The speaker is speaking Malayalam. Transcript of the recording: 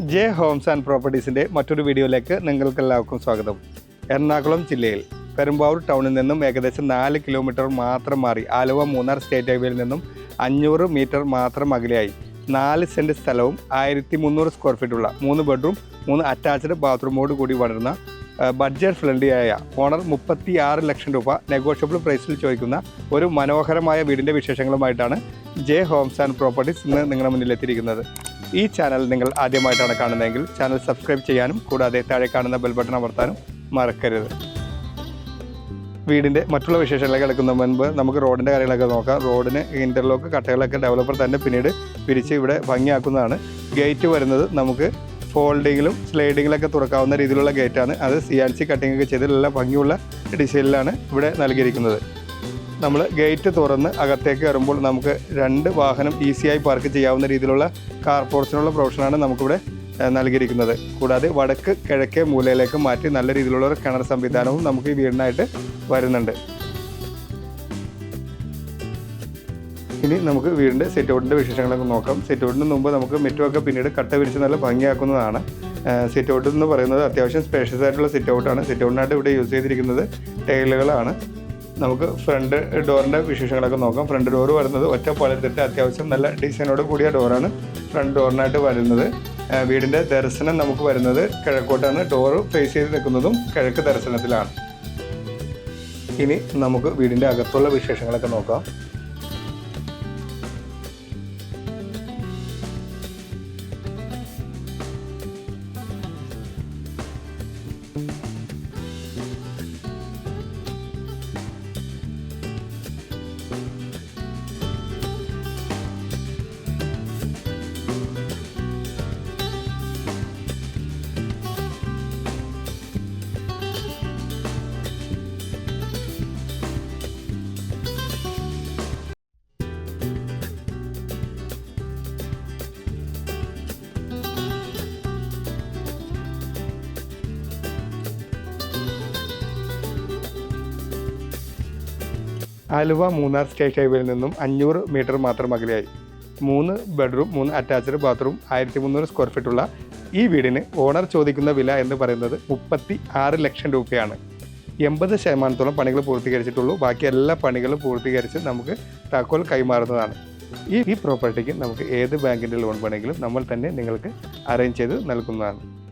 ജെ ഹോംസ് ആൻഡ് പ്രോപ്പർട്ടീസിന്റെ മറ്റൊരു വീഡിയോയിലേക്ക് നിങ്ങൾക്കെല്ലാവർക്കും സ്വാഗതം. എറണാകുളം ജില്ലയിൽ പെരുമ്പാവൂർ ടൗണിൽ നിന്നും ഏകദേശം നാല് കിലോമീറ്റർ മാത്രം മാറി ആലുവ മൂന്നാർ സ്റ്റേറ്റ് ഹൈവേയിൽ നിന്നും അഞ്ഞൂറ് മീറ്റർ മാത്രം അകലെയായി. നാല് സെന്റ് സ്ഥലവും ആയിരത്തി മുന്നൂറ് സ്ക്വയർ ഫീറ്റുള്ള മൂന്ന് ബെഡ്റൂം മൂന്ന് അറ്റാച്ച്ഡ് ബാത്റൂമോട് കൂടി വളരുന്ന ബഡ്ജറ്റ് ഫ്രണ്ട്ലിയായ ഓണർ മുപ്പത്തി ആറ് ലക്ഷം രൂപ നെഗോഷ്യബിൾ പ്രൈസിൽ ചോദിക്കുന്ന ഒരു മനോഹരമായ വീടിന്റെ വിശേഷങ്ങളുമായിട്ടാണ് ജെ ഹോംസ് ആൻഡ് പ്രോപ്പർട്ടീസ് ഇന്ന് നിങ്ങളുടെ മുന്നിൽ എത്തിയിരിക്കുന്നത്. ഈ ചാനൽ നിങ്ങൾ ആദ്യമായിട്ടാണ് കാണുന്നതെങ്കിൽ ചാനൽ സബ്സ്ക്രൈബ് ചെയ്യാനും കൂടാതെ താഴെ കാണുന്ന ബെൽ ബട്ടൺ അമർത്താനും മറക്കരുത്. വീടിന്റെ മറ്റുള്ള വിശേഷങ്ങളിലേക്ക് കിടക്കുന്ന മുൻപ് നമുക്ക് റോഡിന്റെ കാര്യങ്ങളൊക്കെ നോക്കാം. റോഡിന് ഇന്റർലോക്ക് കട്ടകളൊക്കെ ഡെവലപ്പർ തന്നെ പിന്നീട് പിരിച്ച് ഇവിടെ ഭംഗിയാക്കുന്നതാണ്. ഗേറ്റ് വരുന്നത് നമുക്ക് ഫോൾഡിങ്ങിലും സ്ലൈഡിങ്ങിലൊക്കെ തുറക്കാവുന്ന രീതിയിലുള്ള ഗേറ്റാണ് അത് സി ആൻ സി കട്ടിങ്ങൊക്കെ ചെയ്ത് നല്ല ഭംഗിയുള്ള ഡിസൈനിലാണ് ഇവിടെ നൽകിയിരിക്കുന്നത്. നമ്മൾ ഗേറ്റ് തുറന്ന് അകത്തേക്ക് കയറുമ്പോൾ നമുക്ക് രണ്ട് വാഹനം ഈസിയായി പാർക്ക് ചെയ്യാവുന്ന രീതിയിലുള്ള കാർ പോർച്ചിനുള്ള പ്രൊവിഷനാണ് നമുക്കിവിടെ നൽകിയിരിക്കുന്നത്. കൂടാതെ വടക്ക് കിഴക്കേ മൂലയിലേക്ക് മാറ്റി നല്ല രീതിയിലുള്ള ഒരു കിണർ സംവിധാനവും നമുക്ക് ഈ വീടിനായിട്ട് വരുന്നുണ്ട്. ഇനി നമുക്ക് വീടിന്റെ സെറ്റ് ഔട്ടിന്റെ വിശേഷങ്ങളൊക്കെ നോക്കാം. സെറ്റ് ഔട്ടിന് മുമ്പ് നമുക്ക് മിറ്റുമൊക്കെ പിന്നീട് കട്ട വിരിച്ച് നല്ല ഭംഗിയാക്കുന്നതാണ്. സെറ്റ് ഔട്ട് എന്ന് പറയുന്നത് അത്യാവശ്യം സ്പേഷ്യസ് ആയിട്ടുള്ള സെറ്റ് ഔട്ടാണ് സെറ്റ് ഔട്ടിനായിട്ട് ഇവിടെ യൂസ് ചെയ്തിരിക്കുന്നത് ടൈലുകളാണ് നമുക്ക് ഫ്രണ്ട് ഡോറിന്റെ വിശേഷങ്ങളൊക്കെ നോക്കാം. ഫ്രണ്ട് ഡോർ വരുന്നത് ഒറ്റ പഴുത്തിട്ട് അത്യാവശ്യം നല്ല ഡിസൈനോട് കൂടിയ ഡോറാണ് ഫ്രണ്ട് ഡോറിനായിട്ട് വരുന്നത് വീടിന്റെ ദർശനം നമുക്ക് വരുന്നത് കിഴക്കോട്ടാണ്. ഡോറ് ഫേസ് ചെയ്ത് നിൽക്കുന്നതും കിഴക്ക് ദർശനത്തിലാണ്. ഇനി നമുക്ക് വീടിന്റെ അകത്തുള്ള വിശേഷങ്ങളൊക്കെ നോക്കാം. ആലുവ മൂന്നാർ സ്റ്റേറ്റ് ഹൈവേയിൽ നിന്നും അഞ്ഞൂറ് മീറ്റർ മാത്രം അകലെയായി. മൂന്ന് ബെഡ്റൂം മൂന്ന് അറ്റാച്ച്ഡ് ബാത്റൂം ആയിരത്തി മുന്നൂറ് സ്ക്വയർ ഫീറ്റുള്ള ഈ വീടിന് ഓണർ ചോദിക്കുന്ന വില എന്ന് പറയുന്നത് മുപ്പത്തി ആറ് ലക്ഷം രൂപയാണ്. എൺപത് ശതമാനത്തോളം പണികൾ പൂർത്തീകരിച്ചിട്ടുള്ളൂ. ബാക്കി എല്ലാ പണികളും പൂർത്തീകരിച്ച് നമുക്ക് താക്കോൽ കൈമാറുന്നതാണ്. ഈ ഈ പ്രോപ്പർട്ടിക്ക് നമുക്ക് ഏത് ബാങ്കിന്റെ ലോൺ വേണമെങ്കിലും നമ്മൾ തന്നെ നിങ്ങൾക്ക് അറേഞ്ച് ചെയ്ത് നൽകുന്നതാണ്.